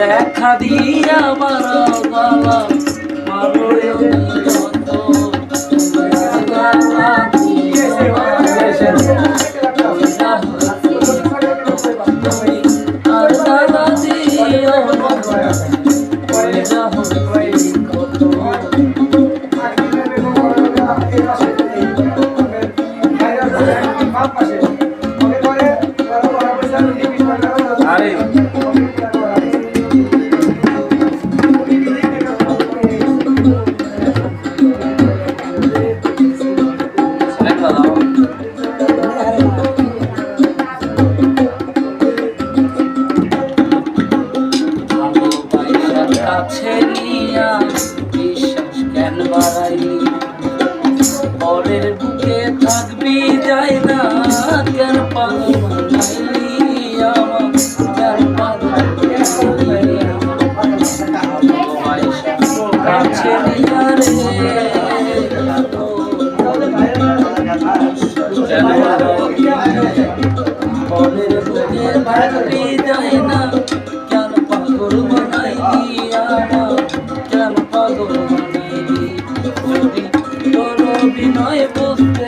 দেখা দিয়া মারা গালা মারো যত গালা আর গালা দিও আরে পরের বুকে থাকবি যাই না কেন পাগল বানাইলি আমার কেন পাগল বানাইলি ভালোবাসার কাছে কেন পাগল বানাইলি তোর অভিনয় বুঝতে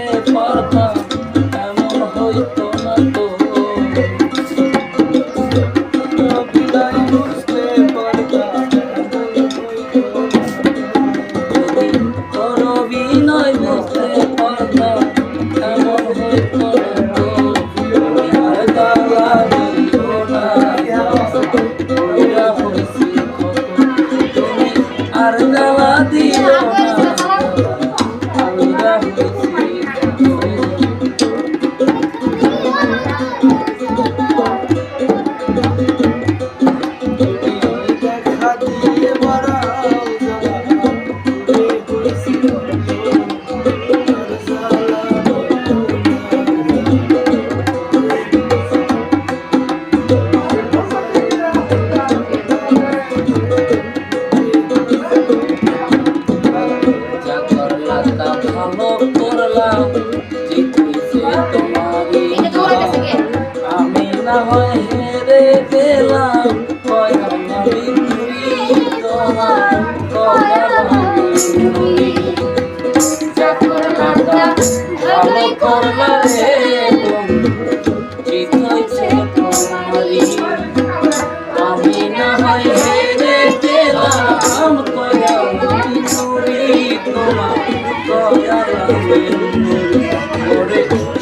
ভালো করলাম যে হইছে তোমারই আমি না হয় হেরে গেলাম কয় আমি ঘুরি তোমার ভালো করলা রে।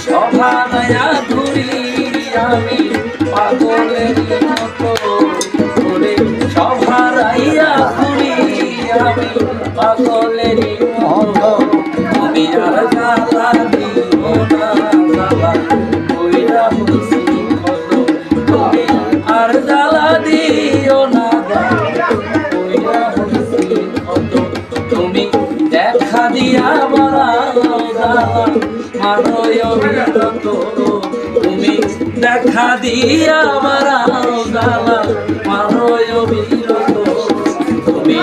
সভানায়া ঘুরি আমি পাগলের মতো ওরে সভারাইয়া ঘুরি আমি পাগলের দেখা দিয়া অবিরত তুমি দেখা দিয়া গালা মারো বিরত তুমি